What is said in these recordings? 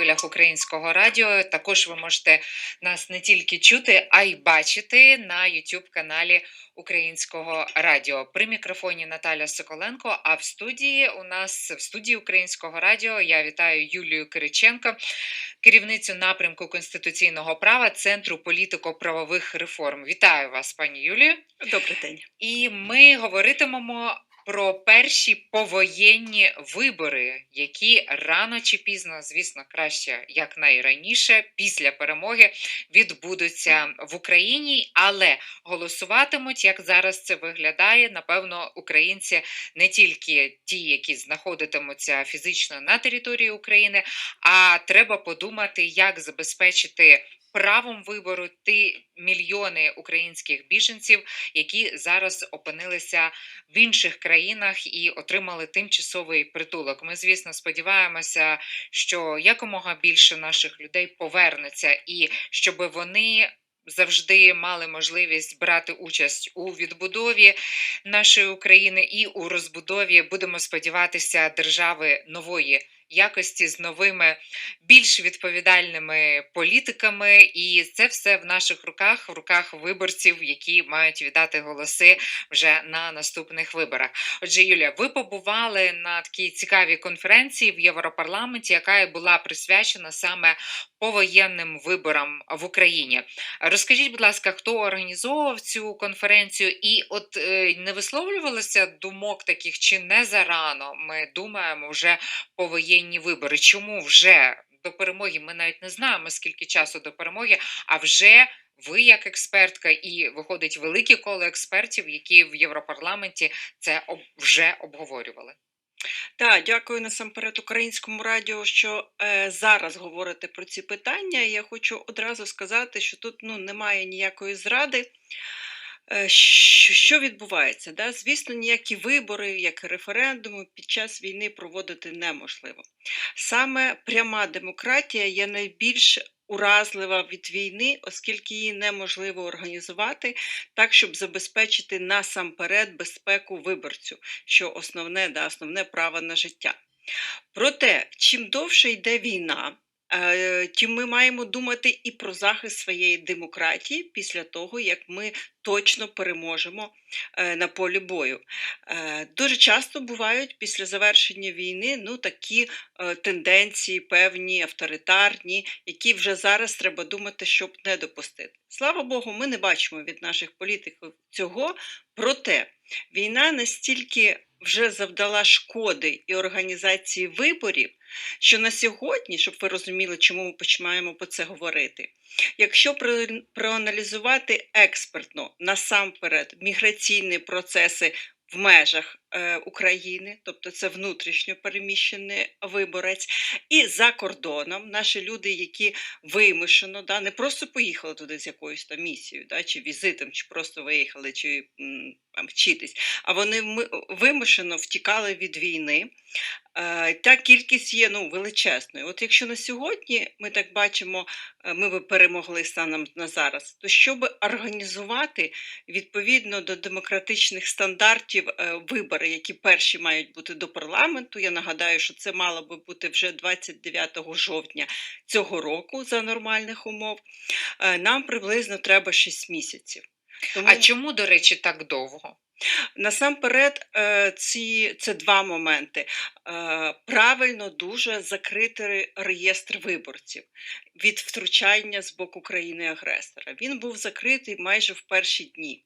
хвилях українського радіо. Також ви можете нас не тільки чути, а й бачити на youtube каналі Українського радіо. При мікрофоні Наталя Соколенко. А в студії у нас в студії Українського радіо я вітаю Юлію Кириченко, керівницю напрямку конституційного права Центру політико-правових реформ. Вітаю вас, пані Юлію. Добрий день. І ми говоритимемо про перші повоєнні вибори, які рано чи пізно, звісно, краще якнайраніше, після перемоги відбудуться в Україні, але голосуватимуть, як зараз це виглядає, напевно, українці не тільки ті, які знаходитимуться фізично на території України, а треба подумати, як забезпечити. Правом вибору ті мільйони українських біженців, які зараз опинилися в інших країнах і отримали тимчасовий притулок. Ми, звісно, сподіваємося, що якомога більше наших людей повернеться, і щоб вони. Завжди мали можливість брати участь у відбудові нашої України і у розбудові, будемо сподіватися, держави нової якості з новими, більш відповідальними політиками, і це все в наших руках, в руках виборців, які мають віддати голоси вже на наступних виборах. Отже, Юлія, ви побували на такій цікавій конференції в Європарламенті, яка і була присвячена саме повоєнним виборам в Україні. Розкажіть, будь ласка, хто організовував цю конференцію, і от е, не висловлювалося думок таких, чи не зарано ми думаємо вже повоєнні вибори? Чому вже до перемоги? Ми навіть не знаємо скільки часу до перемоги, а вже. Ви як експертка, і виходить велике коло експертів, які в Європарламенті це вже обговорювали. Так, дякую насамперед українському радіо, що е, зараз говорите про ці питання. Я хочу одразу сказати, що тут ну, немає ніякої зради. Е, що, відбувається? Да? Звісно, ніякі вибори, як і референдуми під час війни проводити неможливо. Саме пряма демократія є найбільш уразлива від війни, оскільки її неможливо організувати так, щоб забезпечити насамперед безпеку виборцю, що основне, да, основне право на життя. Проте, чим довше йде війна, е, тим ми маємо думати і про захист своєї демократії після того, як ми точно переможемо е, на полі бою. Е, Дуже часто бувають після завершення війни ну, такі е, тенденції, певні, авторитарні, які вже зараз треба думати, щоб не допустити. Слава Богу, ми не бачимо від наших політиків цього. Проте війна настільки вже завдала шкоди і організації виборів, що на сьогодні, щоб ви розуміли, чому ми починаємо про це говорити, якщо про- проаналізувати експертно насамперед міграційні процеси в межах України, тобто це внутрішньо переміщений виборець, і за кордоном наші люди, які вимушено, да, не просто поїхали туди з якоюсь там місією, да, чи візитом, чи просто виїхали, чи там, вчитись, а вони вимушено втікали від війни. Е, Та кількість є ну, величезною. От якщо на сьогодні ми так бачимо, е, ми би перемогли станом на зараз, то щоб організувати відповідно до демократичних стандартів е, вибори, які перші мають бути до парламенту, я нагадаю, що це мало би бути вже 29 жовтня цього року за нормальних умов, е, нам приблизно треба 6 місяців. Тому... А чому, до речі, так довго? Насамперед, е, ці, це два моменти. Е, Правильно дуже закрити реєстр виборців від втручання з боку країни-агресора. Він був закритий майже в перші дні.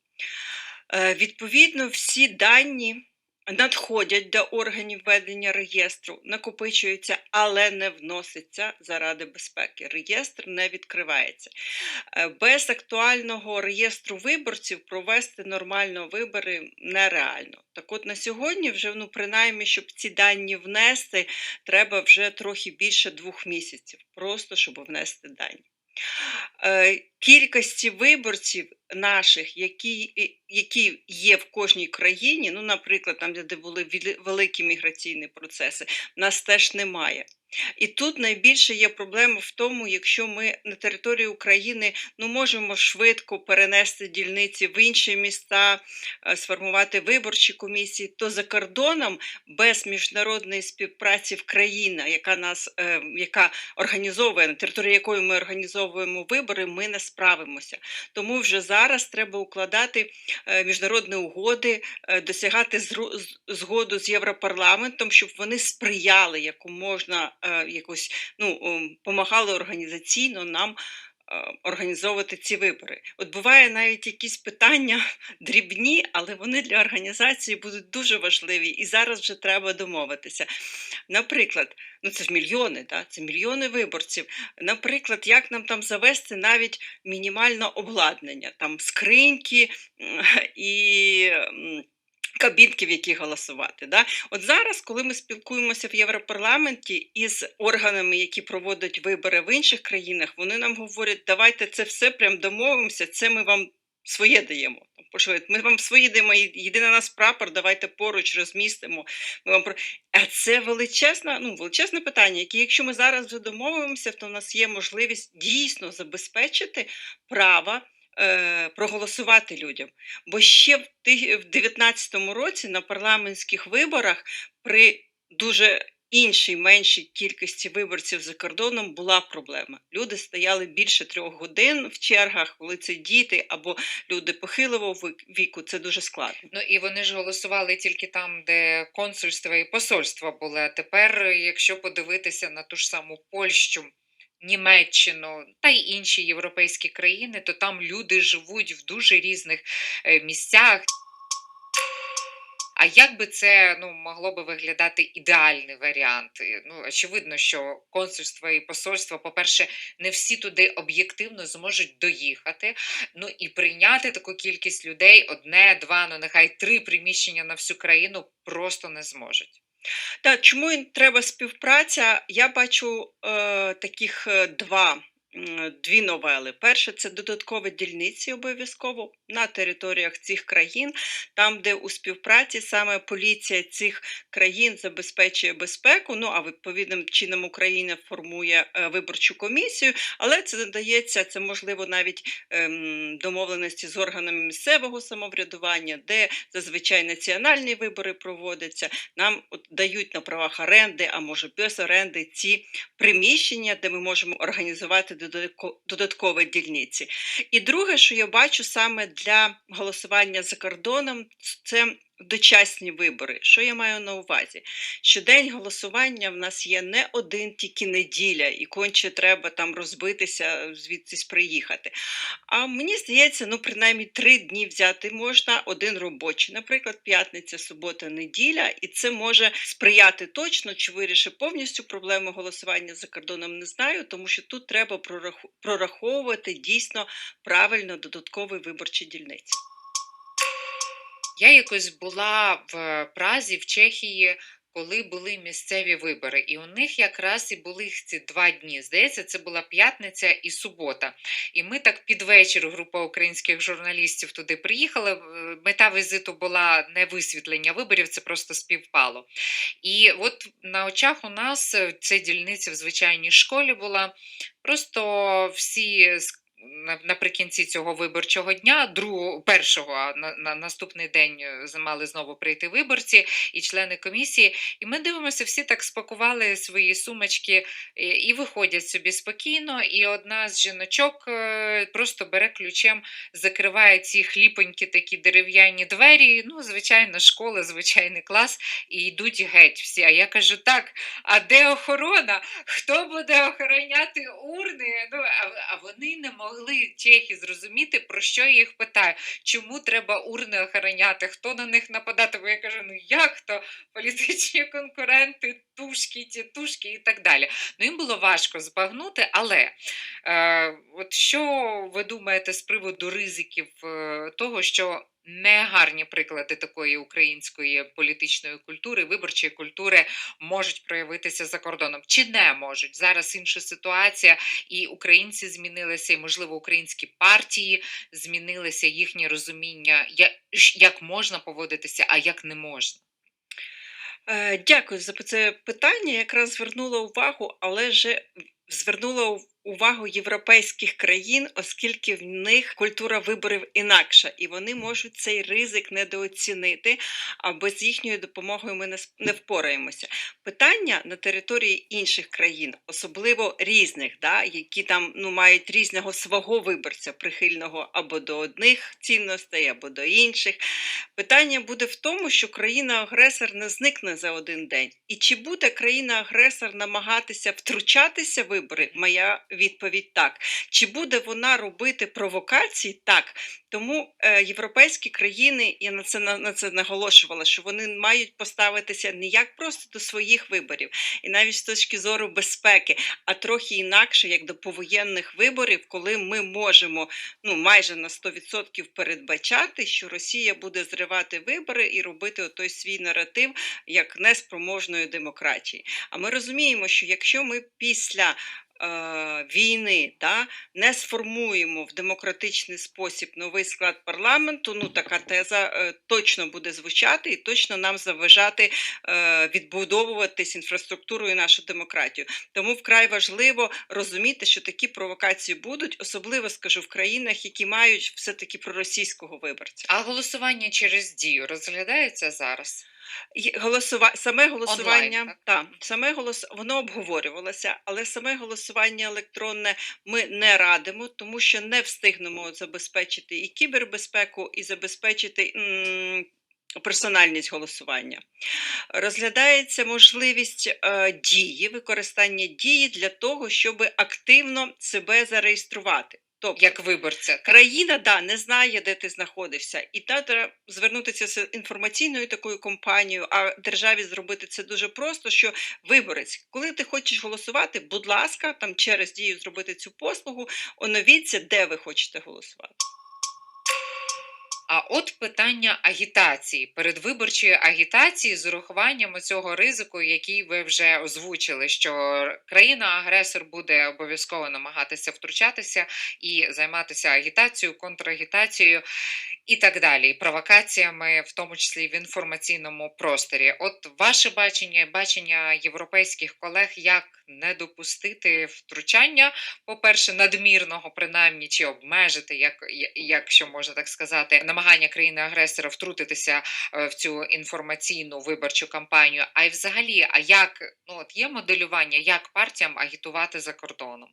Відповідно, всі дані надходять до органів ведення реєстру, накопичуються, але не вносяться заради безпеки. Реєстр не відкривається. Е, Без актуального реєстру виборців провести нормально вибори нереально. Так от на сьогодні, вже ну принаймні, щоб ці дані внести, треба вже трохи більше двох місяців, просто щоб внести дані. Е, Кількості виборців наших, які, які є в кожній країні, ну, наприклад, там, де були великі міграційні процеси, нас теж немає. І тут найбільше є проблема в тому, якщо ми на території України ну, можемо швидко перенести дільниці в інші міста, е, сформувати виборчі комісії, то за кордоном без міжнародної співпраці в країна, яка нас е, яка організовує на території якої ми організовуємо вибори, ми не справимося. Тому вже зараз треба укладати е, міжнародні угоди, е, досягати згоду з Європарламентом, щоб вони сприяли е, якось ну, помагали організаційно нам. е, Організовувати ці вибори. От буває навіть якісь питання дрібні, але вони для організації будуть дуже важливі, і зараз вже треба домовитися. Наприклад, ну це ж мільйони, да? це мільйони виборців. Наприклад, як нам там завести навіть мінімальне обладнання, там скриньки і. Кабінки, в які голосувати. Да? От зараз, коли ми спілкуємося в Європарламенті із органами, які проводять вибори в інших країнах, вони нам говорять, давайте це все прям домовимося, це ми вам своє даємо. Ми вам свої даємо, єдине нас прапор, давайте поруч розмістимо. Ми вам. А це величезне, ну, величезне питання, яке, якщо ми зараз вже домовимося, то в нас є можливість дійсно забезпечити право е, проголосувати людям. Бо ще в ти- в 19-му році на парламентських виборах при дуже іншій меншій кількості виборців за кордоном була проблема. Люди стояли більше трьох годин в чергах, коли це діти або люди похилого віку. Це дуже складно. Ну і вони ж голосували тільки там, де консульства і посольства були. А тепер, якщо подивитися на ту ж саму Польщу, Німеччину та й інші європейські країни, то там люди живуть в дуже різних е, місцях. А як би це ну, могло би виглядати ідеальний варіант? Ну, очевидно, що консульства і посольства, по-перше, не всі туди об'єктивно зможуть доїхати. Ну і прийняти таку кількість людей, одне, два, ну нехай три приміщення на всю країну просто не зможуть. Та чому треба співпраця? Я бачу е, таких е, два. Дві новели. Перше це додаткові дільниці обов'язково на територіях цих країн, там, де у співпраці саме поліція цих країн забезпечує безпеку. Ну а відповідним чином Україна формує е, виборчу комісію, але це надається, це можливо навіть ем, домовленості з органами місцевого самоврядування, де зазвичай національні вибори проводяться нам от дають на правах оренди, а може без оренди ці приміщення, де ми можемо організувати додаткові дільниці. І друге, що я бачу саме для голосування за кордоном, це дочасні вибори. Що я маю на увазі? Що день голосування в нас є не один тільки неділя, і конче треба там розбитися, звідсись приїхати. А мені здається, ну принаймні три дні взяти можна, один робочий, наприклад, п'ятниця, субота, неділя, і це може сприяти точно, чи вирішить повністю проблему голосування за кордоном, не знаю, тому що тут треба прораховувати дійсно правильно додаткові виборчі дільниці. Я якось була в Празі, в Чехії, коли були місцеві вибори, і у них якраз і були ці два дні. Здається, це була п'ятниця і субота. І ми так під вечір, група українських журналістів туди приїхали. Е, Мета візиту була не висвітлення виборів, це просто співпало. І от на очах у нас е, це дільниця в звичайній школі була. Просто всі наприкінці цього виборчого дня, другого, першого, а на, на наступний день е, мали знову прийти виборці і члени комісії. І ми дивимося, всі так спакували свої сумочки і, і виходять собі спокійно. І одна з жіночок е, просто бере ключем, закриває ці хліпонькі такі дерев'яні двері. Ну, звичайна школа, звичайний клас, і йдуть геть всі. А я кажу: так, а де охорона? Хто буде охороняти урни? Ну, а, а вони не могли чехи зрозуміти, про що я їх питаю. Чому треба урни охороняти? Хто на них нападати? Бо я кажу, ну як то політичні конкуренти, тушки, тітушки і так далі. Ну їм було важко збагнути, але е, от що ви думаєте з приводу ризиків е, того, що негарні приклади такої української політичної культури, виборчої культури можуть проявитися за кордоном. Чи не можуть? Зараз інша ситуація, і українці змінилися, і, можливо, українські партії змінилися їхнє розуміння, як, можна поводитися, а як не можна. Е, Дякую за це питання. Якраз звернула увагу, але же звернула увагу європейських країн, оскільки в них культура виборів інакша, і вони можуть цей ризик недооцінити, а без їхньої допомоги ми не впораємося. Питання на території інших країн, особливо різних, да, які там ну, мають різного свого виборця, прихильного або до одних цінностей, або до інших. Питання буде в тому, що країна-агресор не зникне за один день. І чи буде країна-агресор намагатися втручатися в вибори? Моя відповідь так. Чи буде вона робити провокації? Так. Тому е, європейські країни, я на це на, це наголошувала, що вони мають поставитися не як просто до своїх виборів, і навіть з точки зору безпеки, а трохи інакше, як до повоєнних виборів, коли ми можемо ну майже на 100% передбачати, що Росія буде зривати вибори і робити той свій наратив як неспроможної демократії. А ми розуміємо, що якщо ми після війни та, не сформуємо в демократичний спосіб новий склад парламенту, ну така теза е, точно буде звучати і точно нам заважати е, відбудовуватись інфраструктуру і нашу демократію. Тому вкрай важливо розуміти, що такі провокації будуть, особливо скажу в країнах, які мають все-таки проросійського виборця. А голосування через дію розглядається зараз? Голосува... Саме голосування, Онлайн, та, саме голос... воно обговорювалося, але саме голосування електронне ми не радимо, тому що не встигнемо забезпечити і кібербезпеку, і забезпечити персональність голосування. Розглядається можливість е, дії, використання дії для того, щоб активно себе зареєструвати. Тобто, Як виборця? Країна да, не знає, де ти знаходився, і та треба звернутися з інформаційною такою компанією, а державі зробити це дуже просто. Що виборець, коли ти хочеш голосувати, будь ласка, там через дію зробити цю послугу, оновіться, де ви хочете голосувати. А от питання агітації, передвиборчої агітації з урахуванням цього ризику, який ви вже озвучили, що країна-агресор буде обов'язково намагатися втручатися і займатися агітацією, контрагітацією і так далі, провокаціями, в тому числі в інформаційному просторі. От ваше бачення, бачення європейських колег, як не допустити втручання, по-перше, надмірного, принаймні, чи обмежити, як, якщо можна так сказати, намагання країни-агресора втрутитися е, в цю інформаційну виборчу кампанію. А й взагалі, а як ну от є моделювання, як партіям агітувати за кордоном?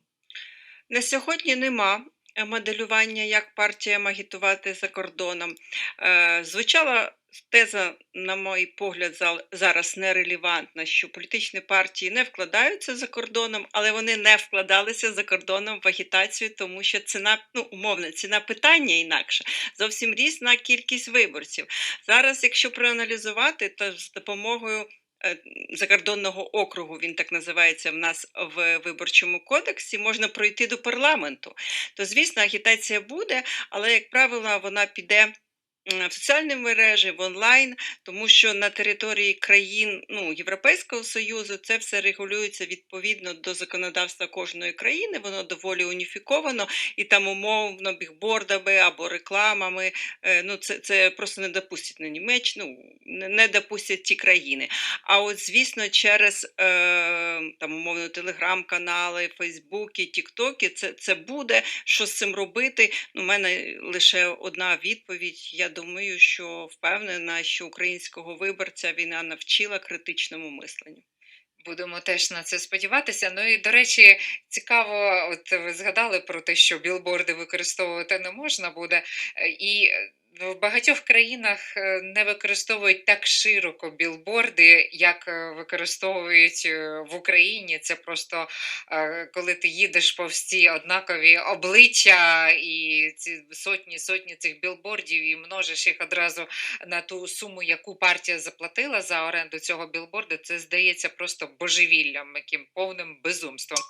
На сьогодні нема е, моделювання, як партіям агітувати за кордоном. Е, Звучала теза, на мій погляд, зараз нерелевантна, що політичні партії не вкладаються за кордоном, але вони не вкладалися за кордоном в агітацію, тому що ціна, ну умовно, ціна питання інакша, зовсім різна кількість виборців. Зараз, якщо проаналізувати, то з допомогою е, закордонного округу, він так називається в нас в виборчому кодексі, можна пройти до парламенту. То, звісно, агітація буде, але, як правило, вона піде. В соціальні мережі, в онлайн, тому що на території країн ну, Європейського Союзу це все регулюється відповідно до законодавства кожної країни, воно доволі уніфіковано, і там умовно бігбордами або рекламами. е, Ну, це, це просто не допустять на Німеччину, ну, не, допустять ті країни. А от, звісно, через е, там, умовно, телеграм-канали, Фейсбуки, Тіктоки, це, це буде. Що з цим робити? Ну, у мене лише одна відповідь. Я думаю, що впевнена, що українського виборця війна навчила критичному мисленню. Будемо теж на це сподіватися. Ну і до речі, цікаво, от ви згадали про те, що білборди використовувати не можна буде, Е, і е, в багатьох країнах е, не використовують так широко білборди, як е, використовують е, в Україні. Це просто коли ти їдеш повз ці однакові обличчя і ці сотні сотні цих білбордів, і множиш їх одразу на ту суму, яку партія заплатила за оренду цього білборду, це здається просто божевіллям, яким повним безумством.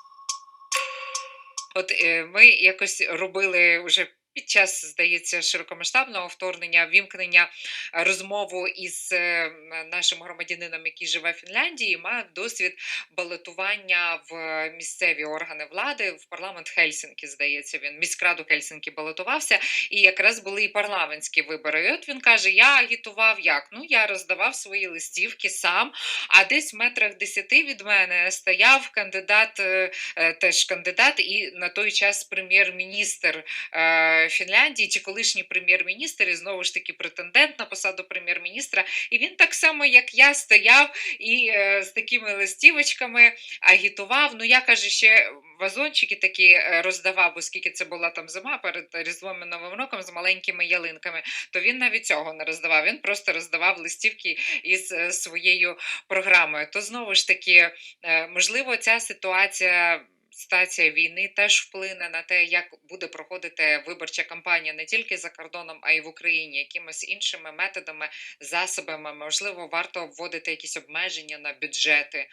От ми якось робили вже під час, здається, широкомасштабного вторгнення, вімкнення е, розмову із е, нашим громадянином, який живе в Фінляндії, мав досвід балотування в місцеві органи влади в парламент Хельсінкі. Здається, він міськраду Хельсінкі балотувався, і якраз були і парламентські вибори. І от він каже: Я агітував як? Ну я роздавав свої листівки сам. А десь в метрах десяти від мене стояв кандидат, е, е, теж кандидат, і на той час прем'єр-міністр е, Фінляндії, чи колишній прем'єр-міністр, і знову ж таки претендент на посаду прем'єр-міністра. І він так само, як я, стояв і е, з такими листівочками агітував. Ну я каже, ще вазончики такі е, роздавав, оскільки це була там зима перед Різдвом і Новим роком з маленькими ялинками. То він навіть цього не роздавав. Він просто роздавав листівки із е, своєю програмою. То знову ж таки, е, можливо, ця ситуація. Ситуація війни теж вплине на те, як буде проходити виборча кампанія не тільки за кордоном, а й в Україні, якимись іншими методами, засобами. Можливо, варто вводити якісь обмеження на бюджети,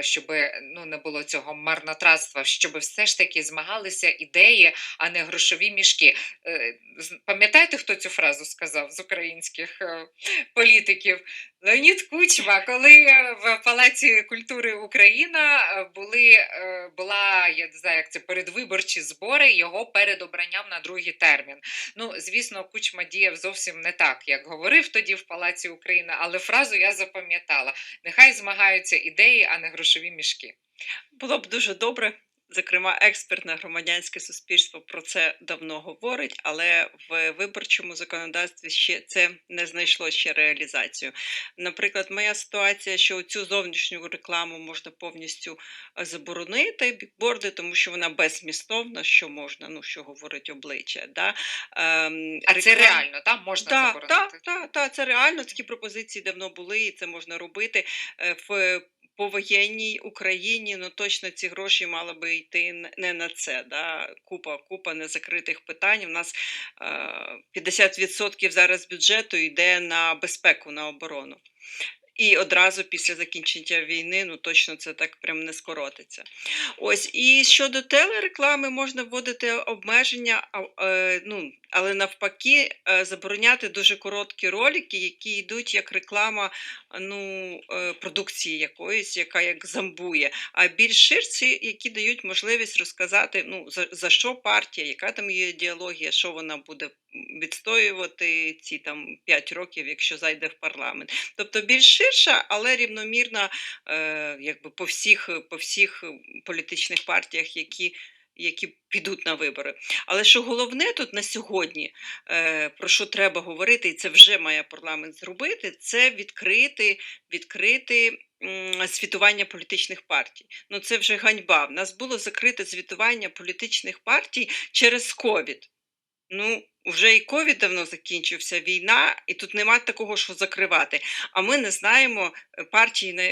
щоб ну не було цього марнотратства, щоб все ж таки змагалися ідеї, а не грошові мішки. Е, Пам'ятаєте, хто цю фразу сказав з українських е, політиків? Леонід Кучма, коли е, в Палаці культури Україна були, е, я не знаю, як це передвиборчі збори його перед обранням на другий термін. Ну, звісно, Кучма діяв зовсім не так, як говорив тоді в Палаці України, але фразу я запам'ятала: нехай змагаються ідеї, а не грошові мішки. Було б дуже добре. Зокрема, експертне громадянське суспільство про це давно говорить, але в виборчому законодавстві ще це не знайшло ще реалізацію. Наприклад, моя ситуація, що цю зовнішню рекламу можна повністю е, заборонити, бікборди, тому що вона беззмістовна, що можна, ну що говорить обличчя. Да? Ем, А це реально, там можна так, заборонити. так, так, так, це реально такі пропозиції давно були, і це можна робити е, в повоєнній Україні. Ну точно ці гроші мали би йти не на це. Да? Купа, купа незакритих питань. У нас е, 50% зараз бюджету йде на безпеку, на оборону. І одразу після закінчення війни, ну точно це так прям не скоротиться. Ось і щодо телереклами можна вводити обмеження, е, ну, але навпаки, е, забороняти дуже короткі ролики, які йдуть як реклама ну, е, продукції якоїсь, яка як замбує, а більш ширці, які дають можливість розказати, ну, за, за що партія, яка там є ідеологія, що вона буде відстоювати ці там 5 років, якщо зайде в парламент. Тобто більш ширша, але рівномірна е, якби по всіх, по всіх політичних партіях, які, які підуть на вибори. Але що головне тут на сьогодні, е, про що треба говорити, і це вже має парламент зробити, це відкрити, відкрити звітування політичних партій. Ну це вже ганьба. В нас було закрите звітування політичних партій через ковід. Ну, вже і ковід давно закінчився, війна, і тут нема такого, що закривати. А ми не знаємо е, партії, на,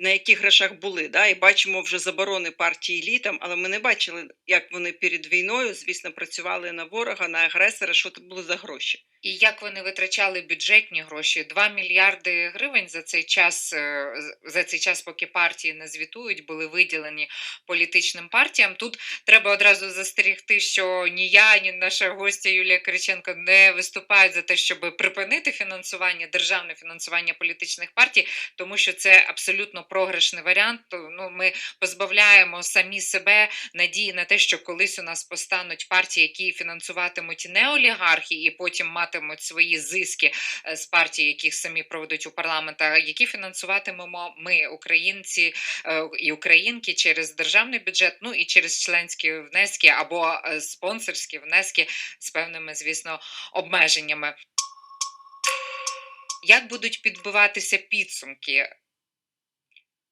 на яких грошах були. Да? І бачимо вже заборони партії літом, але ми не бачили, як вони перед війною, звісно, працювали на ворога, на агресора, що це було за гроші. І як вони витрачали бюджетні гроші? 2 мільярди гривень за цей час, е, за цей час, поки партії не звітують, були виділені політичним партіям. Тут треба одразу застерігти, що ні я, ні наша гостя Юлія Кириченко не виступають за те, щоб припинити фінансування, державне фінансування політичних партій, тому що це абсолютно програшний варіант. Ну, ми позбавляємо самі себе надії на те, що колись у нас постануть партії, які фінансуватимуть не олігархи, і потім матимуть свої зиски е, з партій, яких самі проведуть у парламент, а які фінансуватимемо ми, українці е, і українки, через державний бюджет, ну і через членські внески або е, спонсорські внески з певними, звісно, обмеженнями. Як будуть підбиватися підсумки?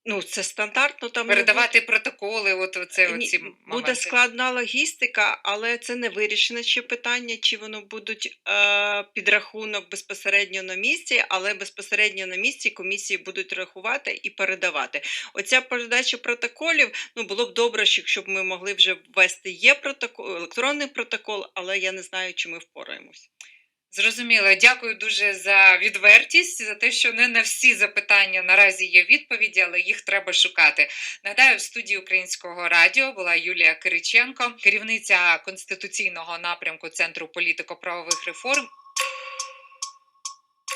Ну, це стандартно там Передавати протоколи, от оце Ні, оці буде складна логістика, але це не вирішене ще питання, чи воно будуть е, підрахунок безпосередньо на місці, але безпосередньо на місці комісії будуть рахувати і передавати. Оця передача протоколів, ну було б добре, що- якщо ми могли вже ввести є протокол, електронний протокол, але я не знаю, чи ми впораємось. Зрозуміло, дякую дуже за відвертість, за те, що не на всі запитання наразі є відповіді, але їх треба шукати. Нагадаю, в студії українського радіо була Юлія Кириченко, керівниця конституційного напрямку Центру політико-правових реформ